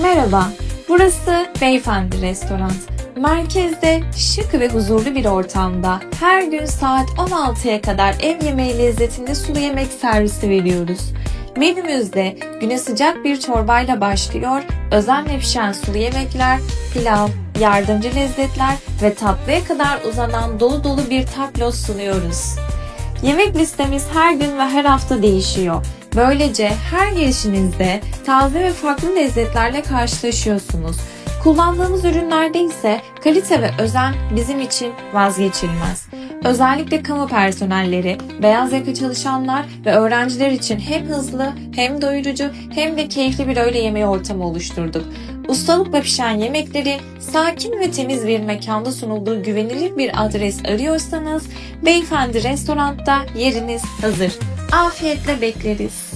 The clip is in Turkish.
Merhaba, burası Beyefendi Restoran. Merkezde şık ve huzurlu bir ortamda her gün saat 16'ya kadar ev yemeği lezzetinde sulu yemek servisi veriyoruz. Menümüzde güne sıcak bir çorbayla başlıyor, özenle pişen sulu yemekler, pilav, yardımcı lezzetler ve tatlıya kadar uzanan dolu dolu bir tablo sunuyoruz. Yemek listemiz her gün ve her hafta değişiyor. Böylece her gelişinizde taze ve farklı lezzetlerle karşılaşıyorsunuz. Kullandığımız ürünlerde ise kalite ve özen bizim için vazgeçilmez. Özellikle kamu personelleri, beyaz yaka çalışanlar ve öğrenciler için hem hızlı hem doyurucu hem de keyifli bir öğle yemeği ortamı oluşturduk. Ustalıkla pişen yemekleri sakin ve temiz bir mekanda sunulduğu güvenilir bir adres arıyorsanız Beyefendi Restorant'ta yeriniz hazır. Afiyetle bekleriz.